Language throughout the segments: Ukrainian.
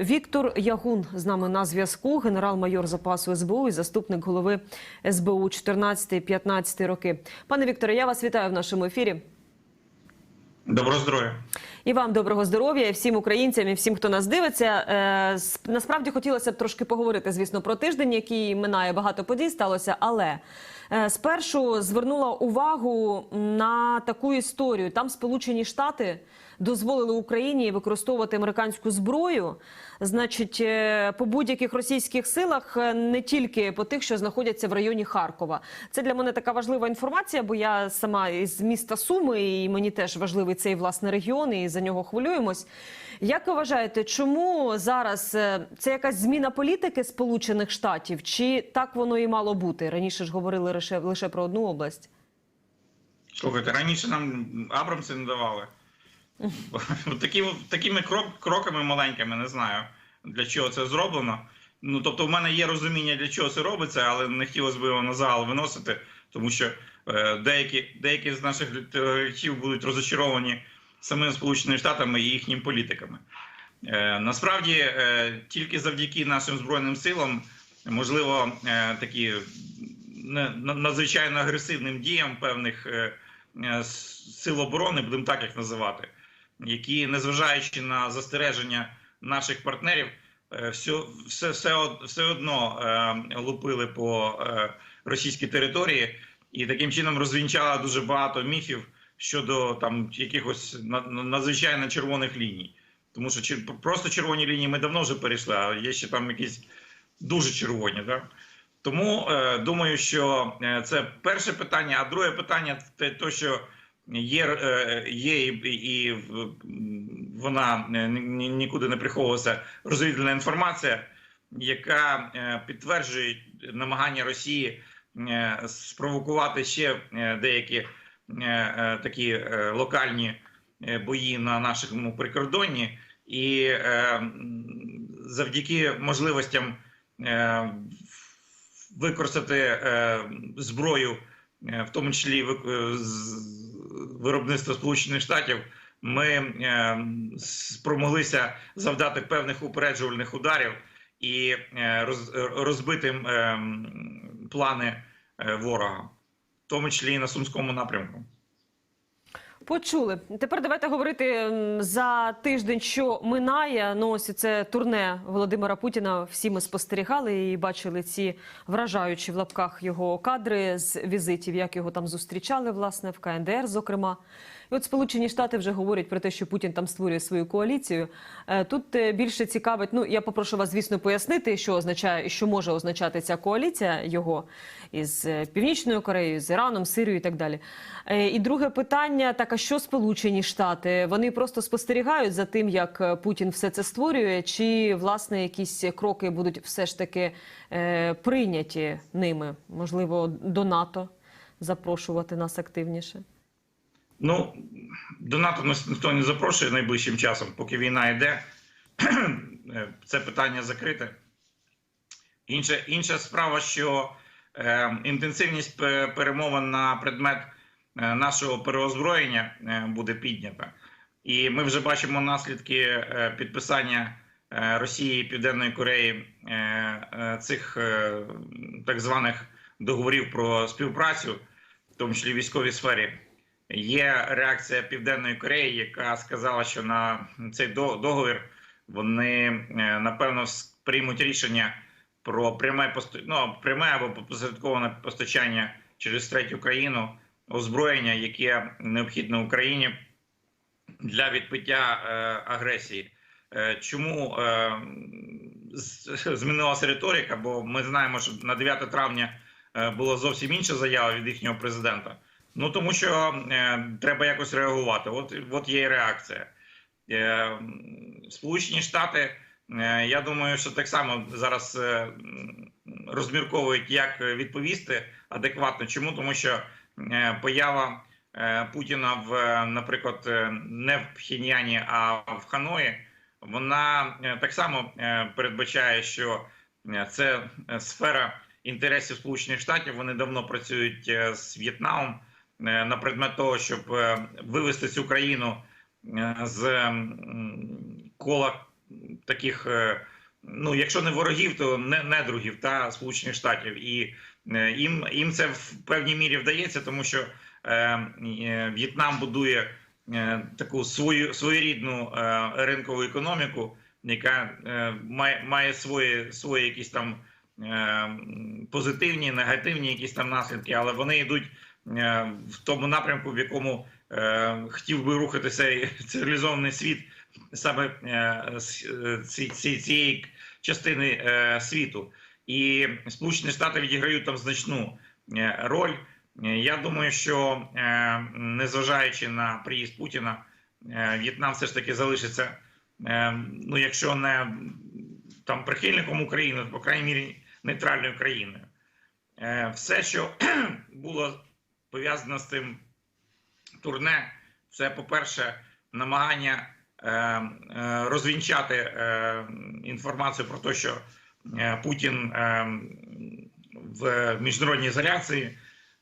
Віктор Ягун з нами на зв'язку, генерал-майор запасу СБУ і заступник голови СБУ 14-15 роки. Пане Вікторе, я вас вітаю в нашому ефірі. Доброго здоров'я. І вам доброго здоров'я, і всім українцям, і всім, хто нас дивиться. Е, насправді хотілося б трошки поговорити, звісно, про тиждень, який минає багато подій сталося. Але е, спершу звернула увагу на таку історію. Там Сполучені Штати дозволили Україні використовувати американську зброю. Значить, е, по будь-яких російських силах, е, не тільки по тих, що знаходяться в районі Харкова. Це для мене така важлива інформація, бо я сама із міста Суми, і мені теж важливий цей власне регіон, і за нього хвилюємось. Як ви вважаєте, чому зараз е, це якась зміна політики Сполучених Штатів? Чи так воно і мало бути? Раніше ж говорили лише, лише про одну область. Слухайте, раніше нам Абрамси не давали. Такі, такими крок, кроками маленькими не знаю для чого це зроблено. Ну тобто, в мене є розуміння, для чого це робиться, але не хотілося б його на загал виносити, тому що е, деякі, деякі з наших глядачів будуть розочаровані самими Сполученими Штатами і їхніми політиками. Е, насправді, е, тільки завдяки нашим збройним силам, можливо, е, такі не- надзвичайно агресивним діям певних е, е, сил оборони, будемо так їх називати, які, незважаючи на застереження наших партнерів, е, все, все, все, все одно е, лупили по е, російській території і таким чином розвінчала дуже багато міфів щодо там якихось на- на- надзвичайно червоних ліній. Тому що чер- просто червоні лінії ми давно вже перейшли, а є ще там якісь дуже червоні. Так? Тому е, думаю, що е, це перше питання. А друге питання це те, що є, е, є і, і вона е, нікуди не приховувалася розвідувальна інформація, яка е, підтверджує намагання Росії спровокувати ще деякі такі локальні бої на нашому прикордонні, і завдяки можливостям. використати зброю, в тому числі виробництва Сполучених Штатів, ми е, спромоглися завдати певних упереджувальних ударів і е, розбити е, плани ворога, в тому числі і на Сумському напрямку. Почули. Тепер давайте говорити за тиждень, що минає. Ну ось це турне Володимира Путіна. Всі ми спостерігали і бачили ці вражаючі в лапках його кадри з візитів, як його там зустрічали, власне, в КНДР, зокрема. І от Сполучені Штати вже говорять про те, що Путін там створює свою коаліцію. Е, Тут е, більше цікавить. Ну я попрошу вас, звісно, пояснити, що означає, що може означати ця коаліція його із е, Північною Кореєю, з Іраном, Сирією і так далі. І друге питання: так, а що Сполучені Штати? Вони просто спостерігають за тим, як Путін все це створює, чи власне якісь кроки будуть все ж таки прийняті ними? Можливо, до НАТО запрошувати нас активніше. Ну, до НАТО нас ніхто не запрошує найближчим часом, поки війна йде. Це питання закрите. Інша, інша справа, що е, інтенсивність пе- перемовин на предмет е, нашого переозброєння е, буде піднята. І ми вже бачимо наслідки е, підписання е, Росії і Південної Кореї е, е, цих е, так званих договорів про співпрацю, в тому числі в військовій сфері. Є реакція Південної Кореї, яка сказала, що на цей договір вони е, напевно приймуть рішення про пряме ну, пряме або посередковане постачання через третю країну озброєння, яке необхідне Україні для відбиття е, агресії. Е, чому змінилася риторика? Бо ми знаємо, що на 9 травня була зовсім інша заява від їхнього президента. Ну тому що е, треба якось реагувати. От, от є реакція. Е, Сполучені Штати, е, я думаю, що так само зараз е, розмірковують, як відповісти адекватно. Чому? Тому що е, поява е, Путіна в, е, наприклад, е, не в Пхеньяні, а в Ханої, вона е, так само е, передбачає, що е, це сфера інтересів Сполучених Штатів. Вони давно працюють з В'єтнамом на предмет того, щоб е, вивести цю країну е, з кола таких, е, ну якщо не ворогів, то не недругів та Сполучених Штатів. І е, їм, їм це в певній мірі вдається, тому що е, е, В'єтнам будує е, таку свою своєрідну е, ринкову економіку, яка е, має, має свої, свої якісь там е, позитивні, негативні якісь там наслідки, але вони йдуть е, в тому напрямку, в якому е, хотів би рухатися цивілізований світ саме е, е, цієї частини е, світу. І Сполучені Штати відіграють там значну е, роль. Е, Я думаю, що е, незважаючи на приїзд Путіна, е, В'єтнам все ж таки залишиться, е, ну якщо не там прихильником України, то по крайній мірі нейтральною країною. Е, Все, що було пов'язано з цим турне, це, по-перше, намагання е, е, розвінчати е, інформацію про те, що Путін в міжнародній ізоляції,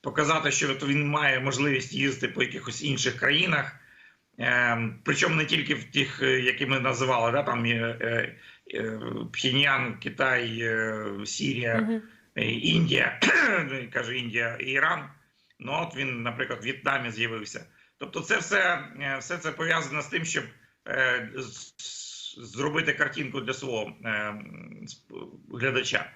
показати, що він має можливість їздити по якихось інших країнах. Причому не тільки в тих, які ми називали, да, там Пхеньян, Китай, Сірія, Індія, кажу Індія і Іран. Ну от він, наприклад, в В'єтнамі з'явився. Тобто, це все, е, все це пов'язано з тим, щоб е, зробити картинку для свого е, глядача.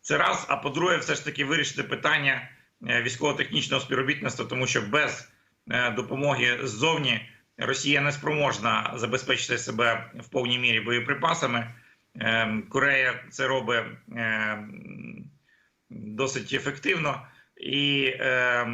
Це раз. А по-друге, все ж таки вирішити питання е, військово-технічного співробітництва, тому що без е, допомоги ззовні Росія не спроможна забезпечити себе в повній мірі боєприпасами. Е, Корея це робить е, досить ефективно. І е,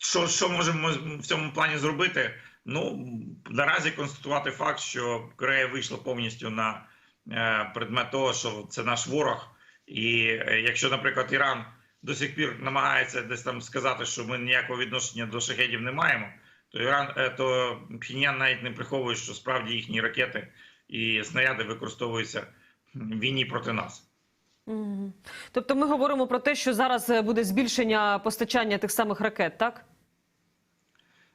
що, що можемо в цьому плані зробити? Ну наразі констатувати факт, що Корея вийшла повністю на е, предмет того, що це наш ворог. І е, якщо, наприклад, Іран до сих пір намагається десь там сказати, що ми ніякого відношення до шахедів не маємо, то Іран е, то Пхеньян навіть не приховує, що справді їхні ракети і снаряди використовуються в війні проти нас. Тобто ми говоримо про те, що зараз е, буде збільшення постачання тих самих ракет, так?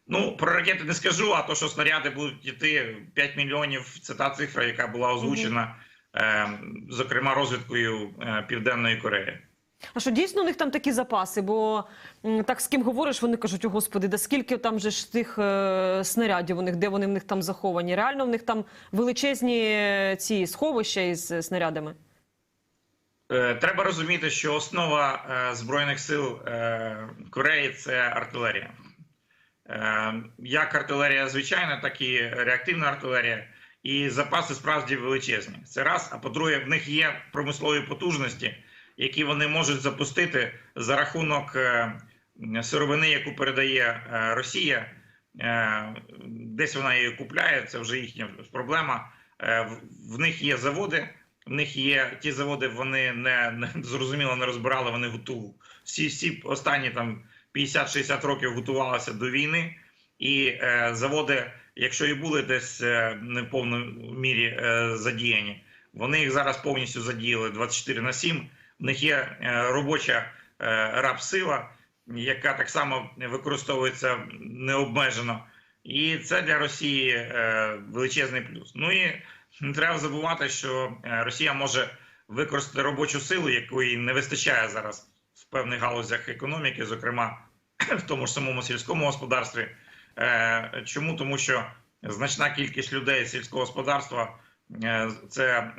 Ну, про ракети не скажу, а то, що снаряди будуть йти 5 мільйонів, це та цифра, яка була озвучена, е, зокрема, розвідкою е, Південної Кореї. А що дійсно у них там такі запаси? Бо так з ким говориш, вони кажуть: о господи, да скільки там же ж тих е, снарядів у них, де вони в них там заховані? Реально в них там величезні е, ці сховища із снарядами. Е, Треба розуміти, що основа е, збройних сил е, Кореї це артилерія. Як артилерія звичайна, так і реактивна артилерія. І запаси справді величезні. Це раз. А по-друге, в них є промислові потужності, які вони можуть запустити за рахунок сировини, яку передає Росія. Десь вона її купляє, це вже їхня проблема. В них є заводи, в них є ті заводи, вони не, не зрозуміло не розбирали, вони готували. Всі, всі останні там 50-60 років готувалися до війни, і е, заводи, якщо і були десь е, не в повній мірі е, задіяні, вони їх зараз повністю задіяли 24 на 7. В них є е, робоча е, рабсила, яка так само використовується необмежено. І це для Росії е, величезний плюс. Ну і не треба забувати, що е, Росія може використати робочу силу, якої не вистачає зараз в певних галузях економіки, зокрема в тому ж самому сільському господарстві. Е, Чому? Тому що значна кількість людей сільського господарства е, це,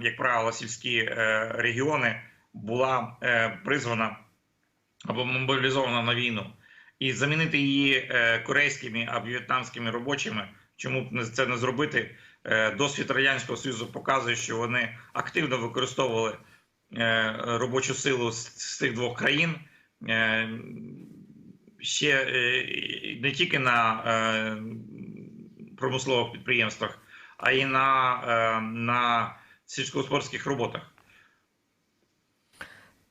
як правило, сільські регіони була призвана або мобілізована на війну. І замінити її корейськими або в'єтнамськими робочими, чому б це не зробити? Е, Досвід Радянського Союзу показує, що вони активно використовували е, робочу силу з, цих двох країн. Е, Ще не тільки на промислових підприємствах, а й на, на сільськогосподарських роботах.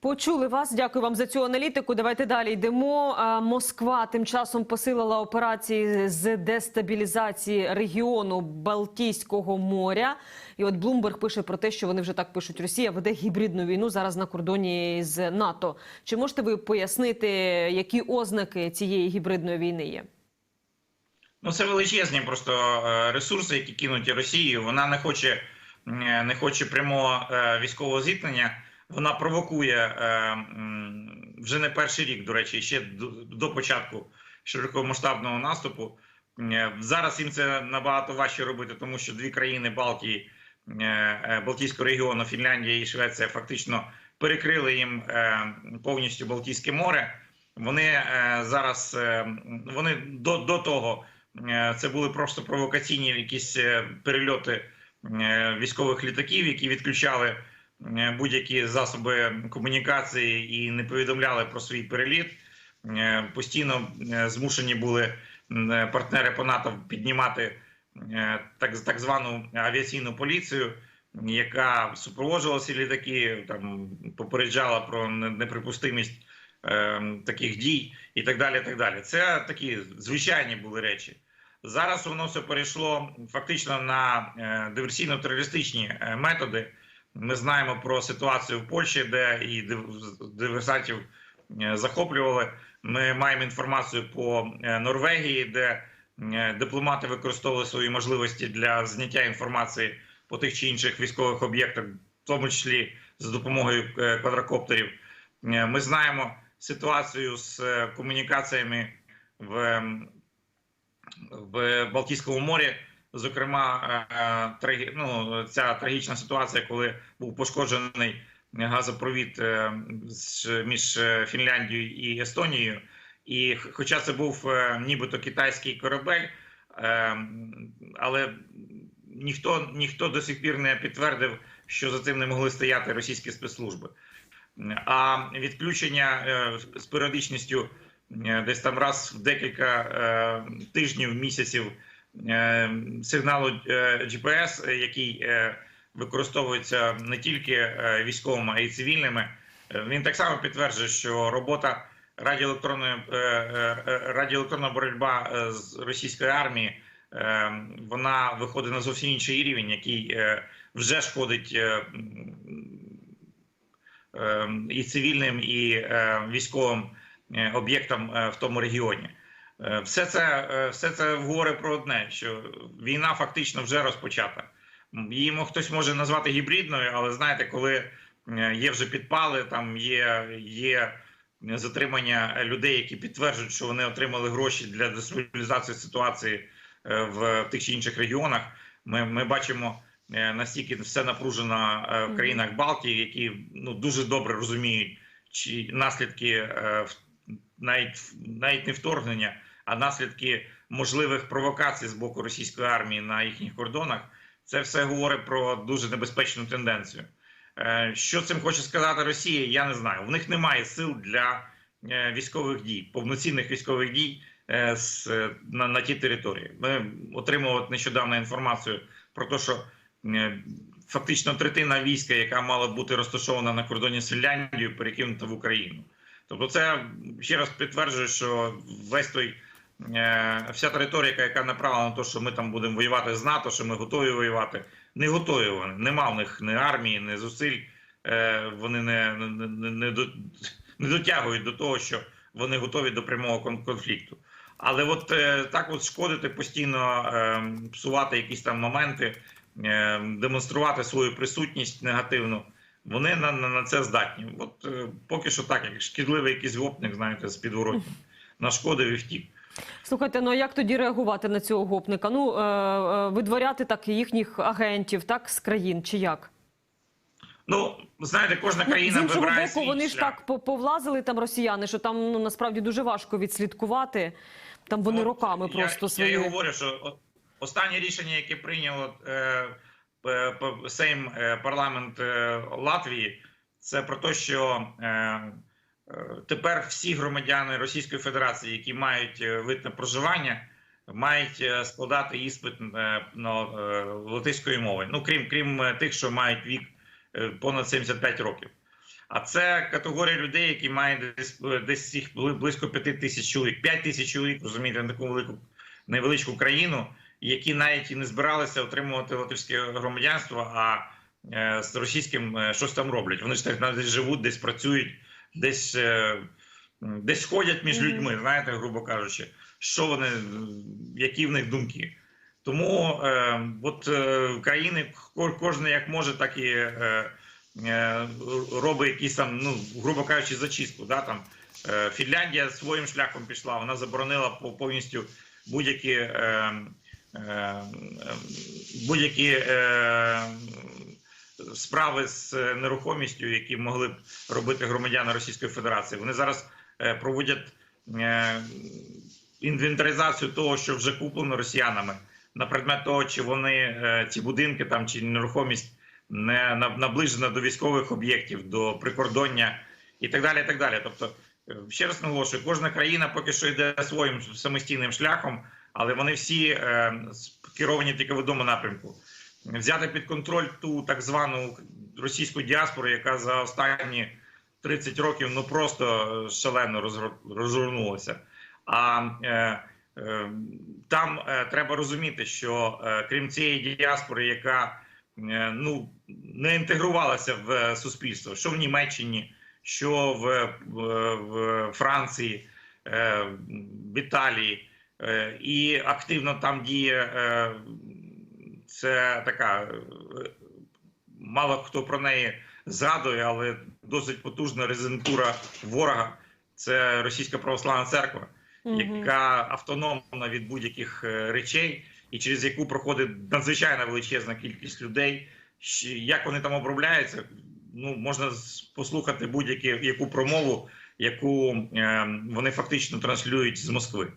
Почули вас. Дякую вам за цю аналітику. Давайте далі йдемо. Москва тим часом посилила операції з дестабілізації регіону Балтійського моря. І от Блумберг пише про те, що вони вже так пишуть: Росія веде гібридну війну зараз на кордоні з НАТО. Чи можете ви пояснити, які ознаки цієї гібридної війни є? Ну, це величезні просто е, ресурси, які кинуті Росією. Вона не хоче, е, не хоче прямого е, військового зіткнення. Вона провокує е, вже не перший рік, до речі, ще до, початку широкомасштабного наступу. Е, Зараз їм це набагато важче робити, тому що дві країни Балтії, е, Балтійського регіону, Фінляндія і Швеція, фактично перекрили їм повністю Балтійське море. Вони зараз вони до, до того це були просто провокаційні якісь перельоти військових літаків, які відключали будь-які засоби комунікації і не повідомляли про свій переліт. Е, Постійно е, змушені були е, партнери по НАТО піднімати е, так, так звану авіаційну поліцію, яка супроводжувала ці літаки, там попереджала про неприпустимість е, таких дій і так далі. так далі. Це такі звичайні були речі. Зараз воно все перейшло фактично на е, диверсійно-терористичні е, методи. Ми знаємо про ситуацію в Польщі, де і див- диверсантів е, захоплювали. Ми маємо інформацію по е, Норвегії, де е, дипломати використовували свої можливості для зняття інформації по тих чи інших військових об'єктах, в тому числі за допомогою квадрокоптерів. Ми знаємо ситуацію з комунікаціями в, в Балтійському морі. Зокрема, е, е, ну, ця трагічна ситуація, коли був пошкоджений газопровід е, між Фінляндією і Естонією. І хоча це був нібито китайський корабель, але ніхто, ніхто до сих пір не підтвердив, що за цим не могли стояти російські спецслужби. А відключення з періодичністю десь там раз в декілька тижнів, місяців сигналу е, GPS, е, який е, використовується не тільки е, військовими, а й цивільними, е, він так само підтверджує, що робота радіоелектронної е, е, е, радіоелектронна боротьба е, з російської армії е, вона виходить на зовсім інший рівень, який е, вже шкодить е, е, і цивільним, і е, військовим е, об'єктам е, в тому регіоні. Е, Все це, е, все це говорить про одне: що війна фактично вже розпочата. Її хтось може назвати гібридною, але знаєте, коли є вже підпали, там є, є затримання людей, які підтверджують, що вони отримали гроші для дестабілізації ситуації е, в тих чи інших регіонах. Ми, ми бачимо настільки все напружено в країнах Балтії, які ну дуже добре розуміють чи наслідки в- навіть навіть не вторгнення, а наслідки можливих провокацій з боку російської армії на їхніх кордонах. Це все говорить про дуже небезпечну тенденцію. Е, Що цим хоче сказати Росія, я не знаю. В них немає сил для е, військових дій, повноцінних військових дій е, на, на тій території. Ми отримували нещодавно інформацію про те, що фактично третина війська, яка мала бути розташована на кордоні з Фінляндією, перекинута в Україну. Тобто, це ще раз підтверджує, що весь той вся територія, яка, направлена на те, що ми там будемо воювати з НАТО, що ми готові воювати, не готові вони. Нема в них ні армії, ні зусиль. Е, вони не, не, не, не, дотягують до того, що вони готові до прямого конфлікту. Але от е, так от шкодити постійно, е, псувати якісь там моменти, е, демонструвати свою присутність негативну. Вони на, на, на це здатні. От е, поки що так, як шкідливий якийсь гопник, знаєте, з підворотнім. Нашкодив і втік. Слухайте, ну а як тоді реагувати на цього гопника? Ну е, е, видворяти так їхніх агентів, так з країн чи як? Ну, знаєте, кожна Ну, країна з іншого вибирає боку, вони ж так повлазили там росіяни, що там ну насправді дуже важко відслідкувати. Там вони Ну, роками я, просто Я свої. і говорю, що останнє рішення, яке прийняло е, п- Сейм е, парламент е, Латвії, це про те, що е, е, тепер всі громадяни Російської Федерації, які мають е, вид на проживання, мають е, складати іспит е, на латиської мови. Ну крім крім тих, що мають вік понад 75 років. А це категорія людей, які мають десь десь бли- близько 5 тисяч чоловік, 5 тисяч чоловік, розумієте, на таку велику невеличку країну, які навіть і не збиралися отримувати латвійське громадянство, а з російським щось там роблять. Вони ж так навіть живуть, десь працюють, десь е, десь ходять між людьми, знаєте, грубо кажучи, що вони, які в них думки. Тому е, от е, країни кожен як може, так і е, е, робить якісь там, ну грубо кажучи, зачистку. Да, там, е, Фінляндія своїм шляхом пішла, вона заборонила повністю будь-які е, е, будь-які е, справи з нерухомістю, які могли б робити громадяни Російської Федерації. Вони зараз е, проводять е, інвентаризацію того, що вже куплено росіянами, на предмет того, чи вони е, ці будинки там чи нерухомість не наближена до військових об'єктів, до прикордоння і так далі. І так далі. Тобто, е, ще раз наголошую, кожна країна поки що йде своїм самостійним шляхом, але вони всі е, керовані тільки в одному напрямку. Взяти під контроль ту так звану російську діаспору, яка за останні 30 років ну просто е, шалено розгорнулася. А е, е, там е, треба розуміти, що е, крім цієї діаспори, яка е, ну не інтегрувалася в е, суспільство, що в Німеччині, що в, в, в Франції, е, в Італії, е, і активно там діє. Е, це така е, мало хто про неї згадує, але досить потужна резидентура ворога. Це російська православна церква, яка автономна від будь-яких е, речей, і через яку проходить надзвичайно величезна кількість людей. Як вони там обробляються? Ну можна послухати будь-яку яку промову, яку е, вони фактично транслюють з Москви.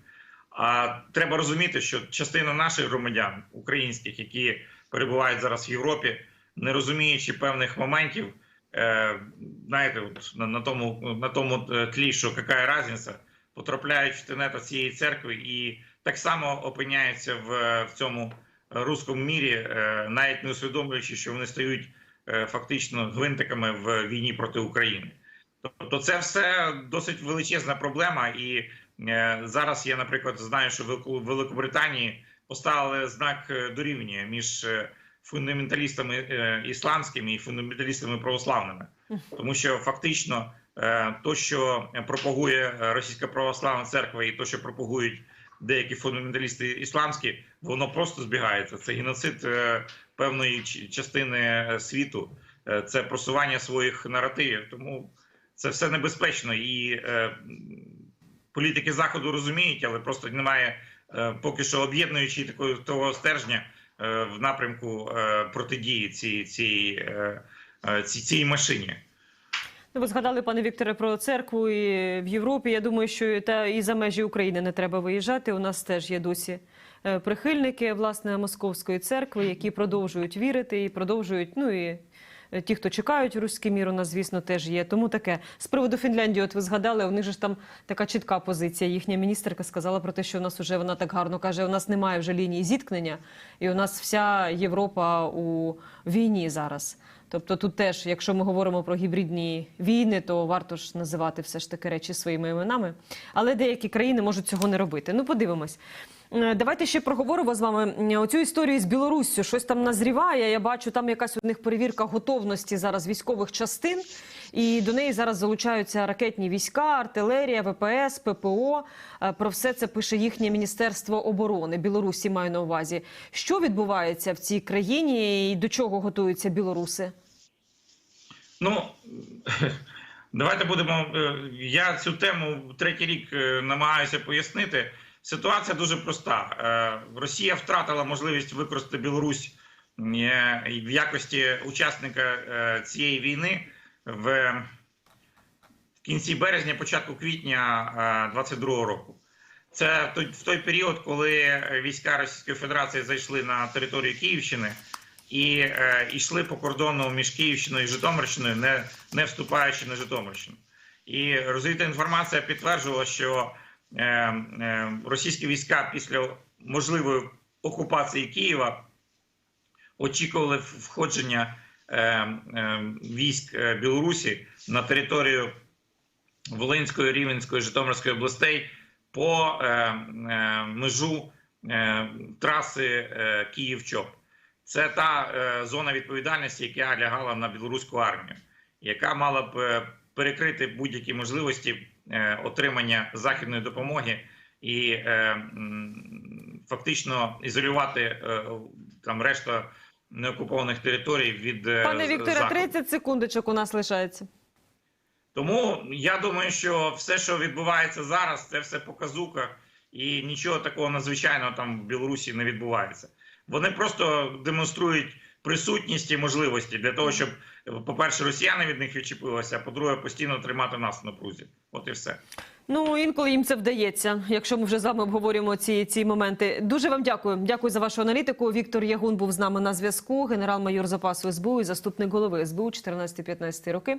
А треба розуміти, що частина наших громадян українських, які перебувають зараз в Європі, не розуміючи певних моментів, е, знаєте, от на, на тому на тому е, тлі, що яка різниця, потрапляють в тенета цієї церкви і так само опиняються в, в цьому руському мірі, е, навіть не усвідомлюючи, що вони стають е, фактично гвинтиками в війні проти України. Тобто, це все досить величезна проблема, і зараз я, наприклад, знаю, що в Великобританії поставили знак е, дорівнює між е, фундаменталістами е, ісламськими і фундаменталістами православними, тому що фактично е, то, що пропагує е, російська православна церква, і то, що пропагують деякі фундаменталісти ісламські, воно просто збігається. Це геноцид е, певної частини е, світу, е, це просування своїх наративів. Тому це все небезпечно і е, політики заходу розуміють, але просто немає е, поки що об'єднуючи такого того стержня е, в напрямку е, протидії цій, цій, цій, цій машині. Ну, ви згадали, пане Вікторе, про церкву і в Європі. Я думаю, що та і за межі України не треба виїжджати. У нас теж є досі прихильники власне московської церкви, які продовжують вірити і продовжують. Ну і ті, хто чекають руський мір, у нас, звісно, теж є. Тому таке з приводу Фінляндії, от ви згадали, у них же ж там така чітка позиція. Їхня міністерка сказала про те, що у нас вже вона так гарно каже: у нас немає вже лінії зіткнення, і у нас вся Європа у війні зараз. Тобто тут теж, якщо ми говоримо про гібридні війни, то варто ж називати все ж таки речі своїми іменами. Але деякі країни можуть цього не робити. Ну, подивимось. Е, Давайте ще проговоримо з вами оцю історію з Білоруссю. Щось там назріває. Я бачу, там якась у них перевірка готовності зараз військових частин, і до неї зараз залучаються ракетні війська, артилерія, ВПС, ППО. Е, Про все це пише їхнє міністерство оборони Білорусі. Маю на увазі. Що відбувається в цій країні і до чого готуються білоруси? Ну давайте будемо. е, Я цю тему третій рік е, намагаюся пояснити. Ситуація дуже проста. Е, Росія втратила можливість використати Білорусь е, в якості учасника е, цієї війни в кінці березня, початку квітня 22 року. Це в той період, коли війська Російської Федерації зайшли на територію Київщини і йшли по кордону між Київщиною і Житомирщиною, не, не вступаючи на Житомирщину. І розвита інформація підтверджувала, що російські війська після можливої окупації Києва очікували входження е, е, військ е, Білорусі на територію Волинської, Рівненської, Житомирської областей по е, е, межу е, траси е, Київ-Чоп. Це та е, зона відповідальності, яка лягала на білоруську армію, яка мала б е, перекрити будь-які можливості е, отримання західної допомоги і е, фактично ізолювати е, там решта неокупованих територій від е, Пане Вікторе, 30 секундочок у нас лишається. Тому я думаю, що все, що відбувається зараз, це все показуха, і нічого такого надзвичайного там в Білорусі не відбувається. Вони просто демонструють присутність і можливості для того, щоб, по-перше, росіяни від них відчепилися, а по-друге, постійно тримати нас на прузі. От і все. Ну інколи їм це вдається, якщо ми вже з вами обговорюємо ці, ці моменти. Дуже вам дякую. Дякую за вашу аналітику. Віктор Ягун був з нами на зв'язку. Генерал-майор запасу СБУ і заступник голови СБУ 14-15 роки.